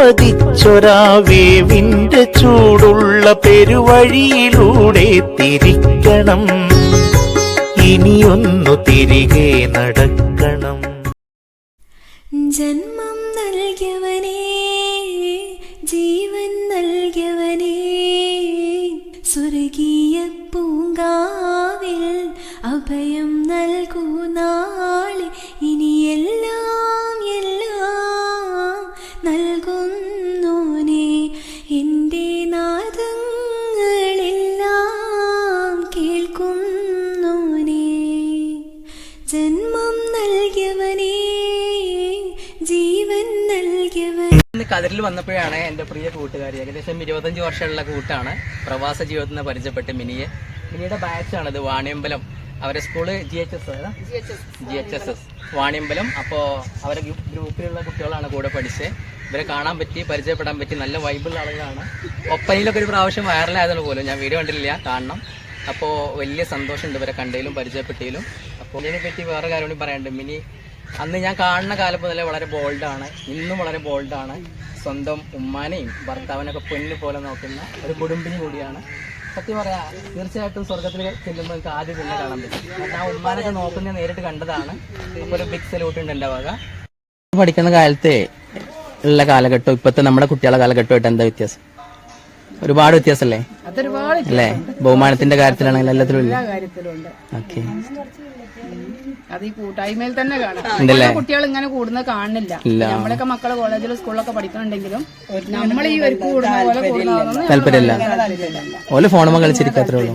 പതിച്ചൊരാവേവിന്റെ ചൂടുള്ള പെരുവഴിയിലൂടെ തിരിക്കണം. ഇനിയൊന്നു തിരികെ നടക്കണം. ജന്മം നൽകിയവനേ ജീവൻ നൽകിയവനേ സ്വർഗീയ പൂങ്കാവിൽ അഭയം കതിരിൽ വന്നപ്പോഴാണ് എന്റെ പ്രിയ കൂട്ടുകാരി ഏകദേശം ഇരുപത്തഞ്ച് വർഷമുള്ള കൂട്ടാണ്. പ്രവാസ ജീവിതത്തിൽ നിന്ന് പരിചയപ്പെട്ട മിനിയെ. മിനിയുടെ ബാച്ചാണ് ഇത് വാണിയമ്പലം. അവരെ school G H S G H S S Vaniyambalam. അപ്പോൾ അവരെ ഗ്രൂപ്പിലുള്ള കുട്ടികളാണ് കൂടെ പഠിച്ച്. ഇവരെ കാണാൻ പറ്റി പരിചയപ്പെടാൻ പറ്റി നല്ല വൈബിൾ ആളുകളാണ്. ഒപ്പനയിലൊക്കെ ഒരു പ്രാവശ്യം വൈറലായതുകൊണ്ട് പോലും. ഞാൻ വീഡിയോ കണ്ടില്ല കാണണം. അപ്പോൾ വലിയ സന്തോഷമുണ്ട് ഇവരെ കണ്ടതിലും പരിചയപ്പെട്ടതിലും. അപ്പോൾ ഇതിനെ പറ്റി വേറെ കാര്യം കൂടി പറയാനുണ്ട്. മിനി അന്ന് ഞാൻ കാണുന്ന കാലം മുതലേ വളരെ ബോൾഡാണ് ഇന്നും വളരെ ബോൾഡാണ് സ്വന്തം ഉമ്മാനെയും ഭർത്താവിനൊക്കെ പൊന്നു പോലെ നോക്കുന്ന ഒരു കുടുംബിനി കൂടിയാണ്. സത്യം പറയാ തീർച്ചയായിട്ടും സ്വർഗത്തിൽ ചെല്ലുമ്പോൾ എനിക്ക് ആദ്യം തന്നെ കാണാൻ പറ്റും. ആ ഉമ്മാനൊക്കെ നോക്കുന്ന നേരിട്ട് കണ്ടതാണ്. ഒരു ബിഗ് സല്യൂട്ട് ഉണ്ട് എന്റെ വക. പഠിക്കുന്ന കാലത്തെ ഉള്ള കാലഘട്ടം ഇപ്പോഴത്തെ നമ്മുടെ കുട്ടികളെ കാലഘട്ടമായിട്ട് എന്താ വ്യത്യാസം? ഒരുപാട് വ്യത്യാസമല്ലേ അല്ലേ? ബഹുമാനത്തിന്റെ കാര്യത്തിലാണെങ്കിൽ എല്ലാത്തിലും ഇല്ല? കാര്യത്തിലുണ്ട്. ഓക്കെ. അത് ഈ കൂട്ടായ്മയിൽ തന്നെ കാണാം. കുട്ടികൾ ഇങ്ങനെ കൂടുന്നത് കാണുന്നില്ല. നമ്മളൊക്കെ മക്കളെ കോളേജിലും സ്കൂളിലൊക്കെ പഠിക്കുന്നുണ്ടെങ്കിലും നമ്മൾ ഈ ഒരു കൂടുന്ന പോലെ കൂടുന്നതൊന്നും താല്പര്യമില്ല. ഓൽ ഫോണുമ്പോൾ കളിച്ചിരിക്കാത്രേ ഉള്ളൂ.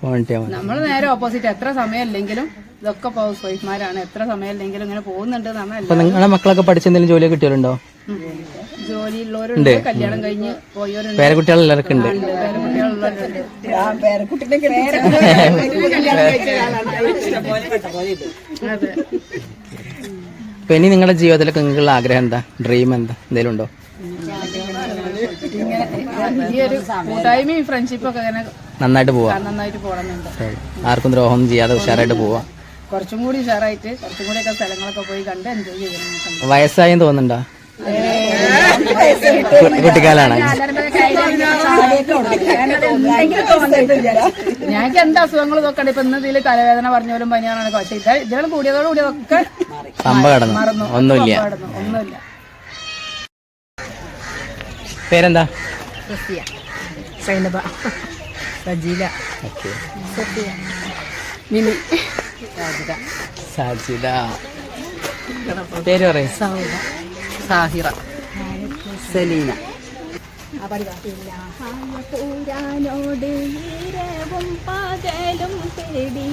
ഫോണിട്ടിയാ മതി. നമ്മൾ നേരെ ഓപ്പോസിറ്റ്. എത്ര സമയം സമയമില്ലെങ്കിലും ഇതൊക്കെ ഹൗസ് വൈഫ്മാരാണ് എത്ര സമയമില്ലെങ്കിലും ഇങ്ങനെ പോകുന്നുണ്ട് നമ്മൾ അപ്പൊ നിങ്ങളെ മക്കളൊക്കെ പഠിച്ചെന്തെങ്കിലും ജോലിയൊക്കെ കിട്ടിയവരുണ്ടോ? ജോലിയുള്ളവരുണ്ട് കല്യാണം കഴിഞ്ഞ് പോയവരുണ്ട്. പേരക്കുട്ടികളെല്ലാവർക്കും ഉണ്ട്. കുട്ടികളുള്ളവരുണ്ട് അതെ. അപ്പൊ ഇനി നിങ്ങളുടെ ജീവിതത്തിലൊക്കെ നിങ്ങൾക്കുള്ള ആഗ്രഹം എന്താ? ഡ്രീം എന്താ? എന്തെങ്കിലും ഉണ്ടോ? ഇങ്ങനെ ഈ ഒരു കൂട്ടായ്മയും ഫ്രണ്ട്ഷിപ്പും ഒക്കെ ഇങ്ങനെ നന്നായിട്ട് പോവാ. നന്നായിട്ട് പോകണമെന്നുണ്ട്. ആർക്കും ദ്രോഹം ചെയ്യാതെ ഉഷാറായിട്ട് പോവാ. കുറച്ചും കൂടി ഉഷാറായിട്ട് കുറച്ചും കൂടി ഒക്കെ സ്ഥലങ്ങളൊക്കെ പോയി കണ്ട് എൻജോയ് ചെയ്യണം വയസ്സായെന്ന് തോന്നുന്നുണ്ടോ? കുട്ടിക്കാലാണ്. ഞങ്ങൾക്ക് എന്താ അസുഖങ്ങൾ നോക്കണ്ട. ഇപ്പൊ ഇന്ന് ഇതിൽ തലവേദന പറഞ്ഞാലും പനിയാണ് പക്ഷെ ഇത് ഇതിലും കൂടിയതോടുകൂടി കൂടിയതൊക്കെ മറന്നു. ഒന്നുമില്ല. ഒന്നുമില്ല. പേരെന്താ? സൈനബ. സജീല. മിനി. സാജിദ. പേര് പറയും. സാഹിറ. സലീന. പൂരാനോട് ഈരവും പകലും തേടി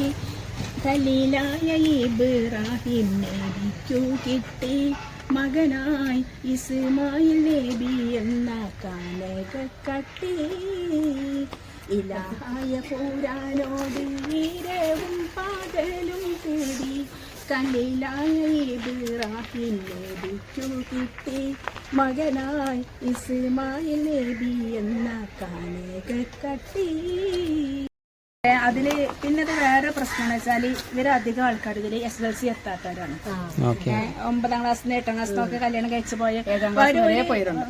ഖലീലായ ഇബ്രാഹിം നബിക്കു കിട്ടി. മകനായി ഇസ്മായിൽ നബി എന്ന കാനക കട്ടി ഇലായ പൂരാനോട് പാതലും കൂടി കിട്ടി മകനായി ഇസ്മായിൽ നബി എന്ന കാനക കട്ടി അതിൽ പിന്നെ വേറെ പ്രശ്നം എന്ന് വെച്ചാൽ ഇവർ അധികം ആൾക്കാർ ഇതിൽ എസ് എൽ സി എത്താത്തവരാണ്. ഒമ്പതാം ക്ലാസ്സിന് എട്ടാം ക്ലാസ്സിനൊക്കെ കല്യാണം കഴിച്ചു പോയ പിന്നെ കലാലയ ഒരു- വരെ പോയിട്ടുണ്ട്.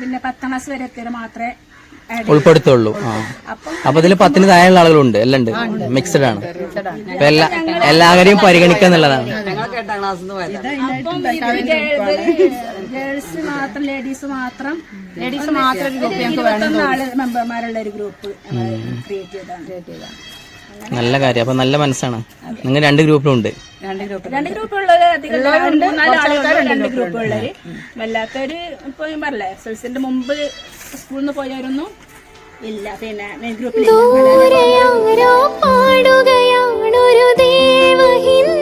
പിന്നെ പത്താം ക്ലാസ് വരെ എത്തിയത് മാത്രമേ ഉൾപ്പെടുത്തുള്ളൂ. ആ. അപ്പം ഇതിൽ പത്തിന് താഴെയുള്ള ആളുകളുണ്ട്. എല്ലാം ഉണ്ട്. മിക്സഡ് ആണ്. അപ്പൊ എല്ലാ എല്ലാവരെയും പരിഗണിക്കുക എന്നുള്ളതാണ്. ഗേൾസ് മാത്രം ലേഡീസ് മാത്രം. ലേഡീസ് മാത്രം ഒരു ഗ്രൂപ്പ് ഞങ്ങൾക്ക് വേണം മെമ്പർമാരുള്ള ഒരു ഗ്രൂപ്പ് ക്രിയേറ്റ് ചെയ്താണ് നല്ല കാര്യം. അപ്പൊ നല്ല മനസ്സാണ്. നിങ്ങൾ രണ്ട് ഗ്രൂപ്പിലും ഉണ്ട് രണ്ട് ഗ്രൂപ്പ്. രണ്ട് അധികം രണ്ട് ഗ്രൂപ്പുള്ളവര്. വല്ലാത്തൊരു ഇപ്പൊ ഞാൻ പറഞ്ഞില്ലേ എസ് എൽ സിന്റെ മുമ്പ് സ്കൂളിൽ നിന്ന് പോയവരൊന്നും ഇല്ല പിന്നെ ഗ്രൂപ്പിൽ പാടുകയാണൊരു ദേവഹിന്ദോളം